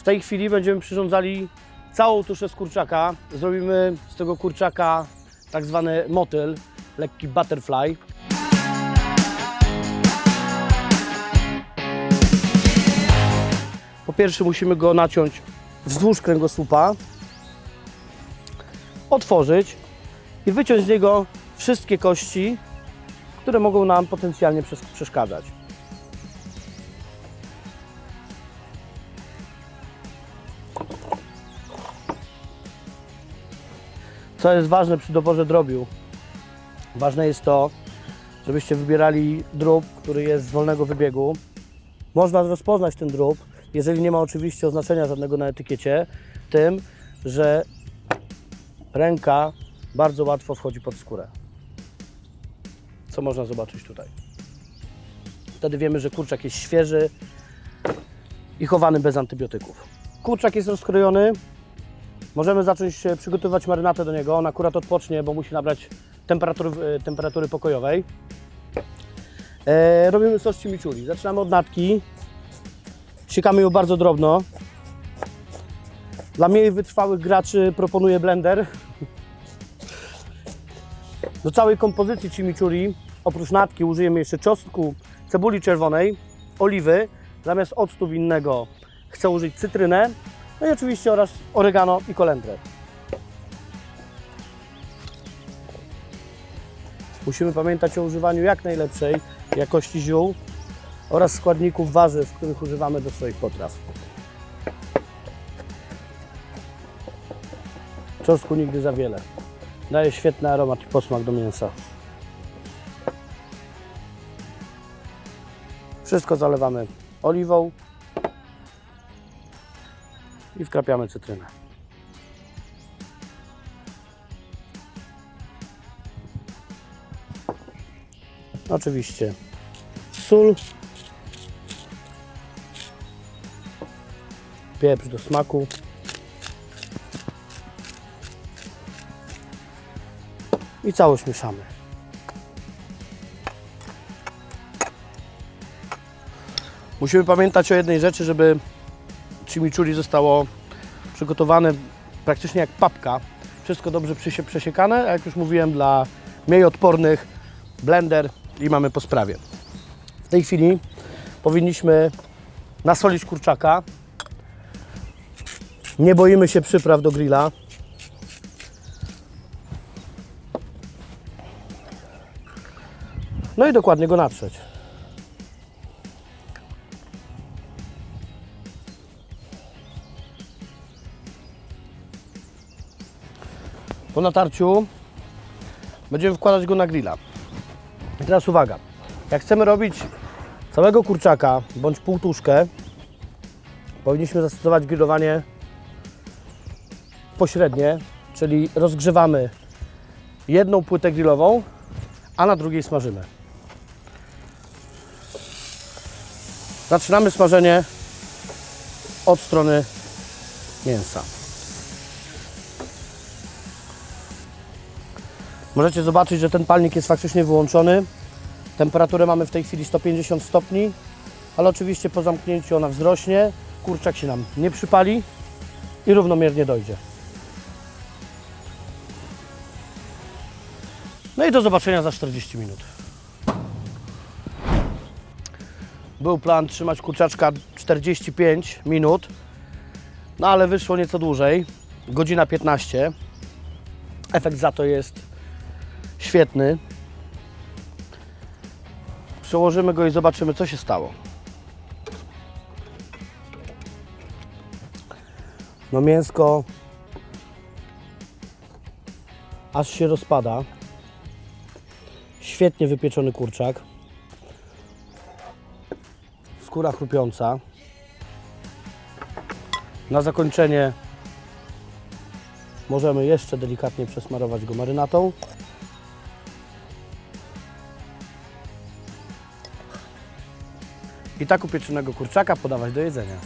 W tej chwili będziemy przyrządzali całą tuszę z kurczaka. Zrobimy z tego kurczaka tak zwany motyl, lekki butterfly. Po pierwsze musimy go naciąć wzdłuż kręgosłupa, otworzyć i wyciąć z niego wszystkie kości, które mogą nam potencjalnie przes- przeszkadzać. Co jest ważne przy doborze drobiu? Ważne jest to, żebyście wybierali drób, który jest z wolnego wybiegu. Można rozpoznać ten drób, jeżeli nie ma oczywiście oznaczenia żadnego na etykiecie, tym, że ręka bardzo łatwo wchodzi pod skórę. Co można zobaczyć tutaj. Wtedy wiemy, że kurczak jest świeży i chowany bez antybiotyków. Kurczak jest rozkrojony. Możemy zacząć e, przygotowywać marynatę do niego. On akurat odpocznie, bo musi nabrać temperatury, e, temperatury pokojowej. E, robimy sos chimichurri. Zaczynamy od natki. Siekamy ją bardzo drobno. Dla mniej wytrwałych graczy proponuję blender. Do całej kompozycji chimichurri oprócz natki użyjemy jeszcze czosnku, cebuli czerwonej, oliwy. Zamiast octu winnego chcę użyć cytrynę. No i oczywiście oraz oregano i kolendrę. Musimy pamiętać o używaniu jak najlepszej jakości ziół oraz składników warzyw, których używamy do swoich potraw. Czosnku nigdy za wiele. Daje świetny aromat i posmak do mięsa. Wszystko zalewamy oliwą i wkrapiamy cytrynę. Oczywiście sól, pieprz do smaku. I całość mieszamy. Musimy pamiętać o jednej rzeczy, żeby chimichurri zostało przygotowane praktycznie jak papka. Wszystko dobrze przesiekane, a jak już mówiłem, dla mniej odpornych blender i mamy po sprawie. W tej chwili powinniśmy nasolić kurczaka. Nie boimy się przypraw do grilla. No i dokładnie go natrzeć. Po natarciu będziemy wkładać go na grilla. I teraz uwaga, jak chcemy robić całego kurczaka bądź półtuszkę, powinniśmy zastosować grillowanie pośrednie, czyli rozgrzewamy jedną płytę grillową, a na drugiej smażymy. Zaczynamy smażenie od strony mięsa. Możecie zobaczyć, że ten palnik jest faktycznie wyłączony. Temperaturę mamy w tej chwili 150 stopni, ale oczywiście po zamknięciu ona wzrośnie, kurczak się nam nie przypali i równomiernie dojdzie. No i do zobaczenia za 40 minut. Był plan trzymać kurczaczka 45 minut, no ale wyszło nieco dłużej, godzina 15. Efekt za to jest świetny. Przełożymy go i zobaczymy, co się stało. No mięsko aż się rozpada. Świetnie wypieczony kurczak. Skóra chrupiąca. Na zakończenie możemy jeszcze delikatnie przesmarować go marynatą. I tak upieczonego kurczaka podawać do jedzenia.